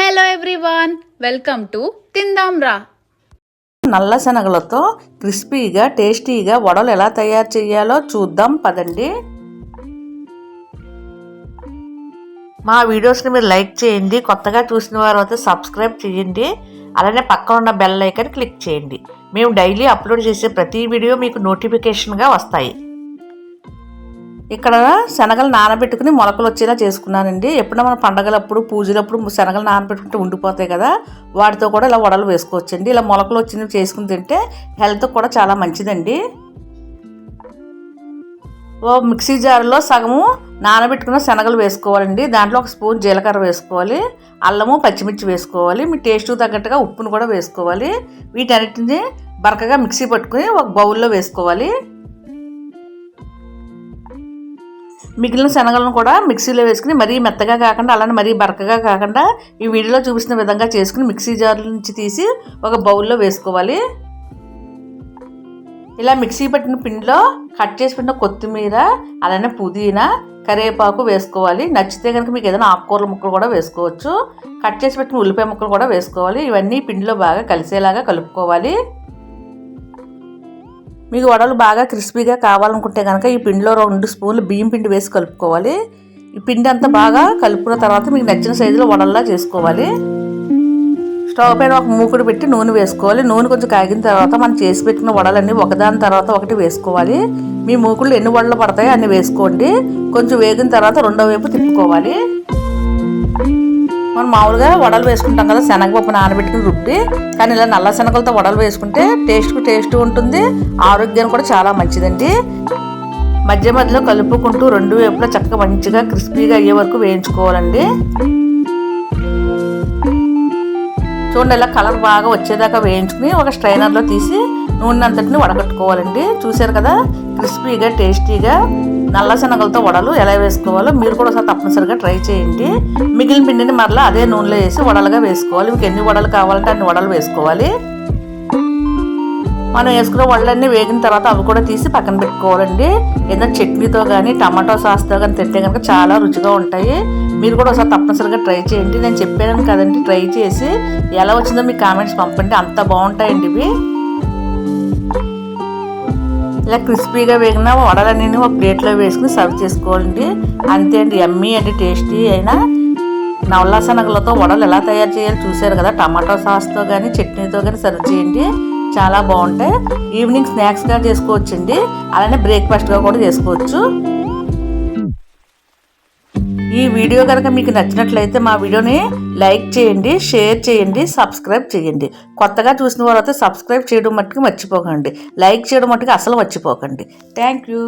Hello everyone welcome to తిందాం రా నల్ల శనగలతో క్రిస్పీగా టేస్టీగా వడలు ఎలా తయారు చేయాలో చూద్దాం పదండి. మా వీడియోస్ని మీరు లైక్ చేయండి కొత్తగా చూసిన వారు అయితే సబ్స్క్రైబ్ చేయండి అలానే పక్కన ఉన్న బెల్ ఐకన్ క్లిక్ చేయండి. మేము డైలీ అప్లోడ్ చేసే ప్రతి వీడియో మీకు నోటిఫికేషన్గా వస్తాయి. ఇక్కడ శనగలు నానబెట్టుకుని మొలకలు వచ్చేలా చేసుకున్నానండి. ఎప్పుడైనా మన పండగలప్పుడు పూజలప్పుడు శనగలు నానబెట్టుకుంటే ఉండిపోతాయి కదా వాటితో కూడా ఇలా వడలు వేసుకోవచ్చండి. ఇలా మొలకలు వచ్చినవి చేసుకుని తింటే హెల్త్ కూడా చాలా మంచిదండి. ఓ మిక్సీ జార్లో సగము నానబెట్టుకున్న శనగలు వేసుకోవాలండి. దాంట్లో ఒక స్పూన్ జీలకర్ర వేసుకోవాలి. అల్లము పచ్చిమిర్చి వేసుకోవాలి. మీ టేస్ట్కి తగ్గట్టుగా ఉప్పును కూడా వేసుకోవాలి. వీటన్నిటిని బరకగా మిక్సీ పట్టుకుని ఒక బౌల్లో వేసుకోవాలి. మిగిలిన శనగలను కూడా మిక్సీలో వేసుకుని మరీ మెత్తగా కాకుండా అలానే మరీ బరకగా కాకుండా ఈ వీడియోలో చూపిస్తున్న విధంగా చేసుకుని మిక్సీ జార్ నుంచి తీసి ఒక బౌల్లో వేసుకోవాలి. ఇలా మిక్సీ పట్టిన పిండిలో కట్ చేసి పెట్టిన కొత్తిమీర అలానే పుదీనా కరివేపాకు వేసుకోవాలి. నచ్చితే కనుక మీకు ఏదైనా ఆకుకూరల ముక్కలు కూడా వేసుకోవచ్చు. కట్ చేసి పెట్టిన ఉల్లిపాయ ముక్కలు కూడా వేసుకోవాలి. ఇవన్నీ పిండిలో బాగా కలిసేలాగా కలుపుకోవాలి. మీకు వడలు బాగా క్రిస్పీగా కావాలనుకుంటే కనుక ఈ పిండిలో రెండు స్పూన్లు బియ్యం పిండి వేసి కలుపుకోవాలి. ఈ పిండి అంతా బాగా కలుపుకున్న తర్వాత మీకు నచ్చిన సైజులో వడల్లా చేసుకోవాలి. స్టవ్ పైన ఒక మూకుడు పెట్టి నూనె వేసుకోవాలి. నూనె కొంచెం కాగిన తర్వాత మనం చేసి పెట్టిన వడలన్నీ ఒకదాని తర్వాత ఒకటి వేసుకోవాలి. మీ మూకుడులు ఎన్ని వడలు పడతాయో అన్ని వేసుకోండి. కొంచెం వేగిన తర్వాత రెండో వైపు తిప్పుకోవాలి. మనం మామూలుగా వడలు వేసుకుంటాం కదా శనగపప్పు నానబెట్టుకుని రుబ్బి కానీ ఇలా నల్ల శనగలతో వడలు వేసుకుంటే టేస్ట్కు టేస్ట్ ఉంటుంది ఆరోగ్యానికి కూడా చాలా మంచిదండి. మధ్య మధ్యలో కలుపుకుంటూ రెండు వైపులా చక్కగా మంచిగా క్రిస్పీగా అయ్యే వరకు వేయించుకోవాలండి. చూడండి ఇలా కలర్ బాగా వచ్చేదాకా వేయించుకుని ఒక స్ట్రైనర్లో తీసి నూనె అంతటిని వడగట్టుకోవాలండి. చూశారు కదా క్రిస్పీగా టేస్టీగా నల్ల శనగలతో వడలు ఎలా వేసుకోవాలో మీరు కూడా ఒకసారి తప్పనిసరిగా ట్రై చేయండి. మిగిలిన పిండిని మరలా అదే నూనెలో వేసి వడలుగా వేసుకోవాలి. మీకు ఎన్ని వడలు కావాలంటే అన్ని వడలు వేసుకోవాలి. మనం వేసుకున్న వడలన్నీ వేగిన తర్వాత అవి కూడా తీసి పక్కన పెట్టుకోవాలండి. ఏదైనా చట్నీతో కానీ టమాటో సాస్తో కానీ తింటే కనుక చాలా రుచిగా ఉంటాయి. మీరు కూడా ఒకసారి తప్పనిసరిగా ట్రై చేయండి. నేను చెప్పాను కదండి ట్రై చేసి ఎలా వచ్చిందో మీ కామెంట్స్ పంపండి. అంత బాగుంటాయండి ఇవి. ఇలా క్రిస్పీగా వేగిన వడలన్నీ ఒక ప్లేట్లో వేసుకుని సర్వ్ చేసుకోవాలండి. అంతే అండి ఎమ్మీ అండి టేస్టీ అయినా. నవలాసనగలతో వడలు ఎలా తయారు చేయాలో చూశారు కదా టమాటో సాస్తో కానీ చట్నీతో కానీ సర్వ్ చేయండి. చాలా బాగుంటాయి. ఈవినింగ్ స్నాక్స్గా చేసుకోవచ్చండి. అలానే బ్రేక్ఫాస్ట్గా కూడా చేసుకోవచ్చు. ఈ వీడియో కనుక మీకు నచ్చినట్లయితే మా వీడియోని లైక్ చేయండి షేర్ చేయండి సబ్స్క్రైబ్ చేయండి. కొత్తగా చూసిన వారైతే సబ్స్క్రైబ్ చేయడం మట్టుకు మర్చిపోకండి. లైక్ చేయడం మట్టుకు అసలు మర్చిపోకండి. Thank you.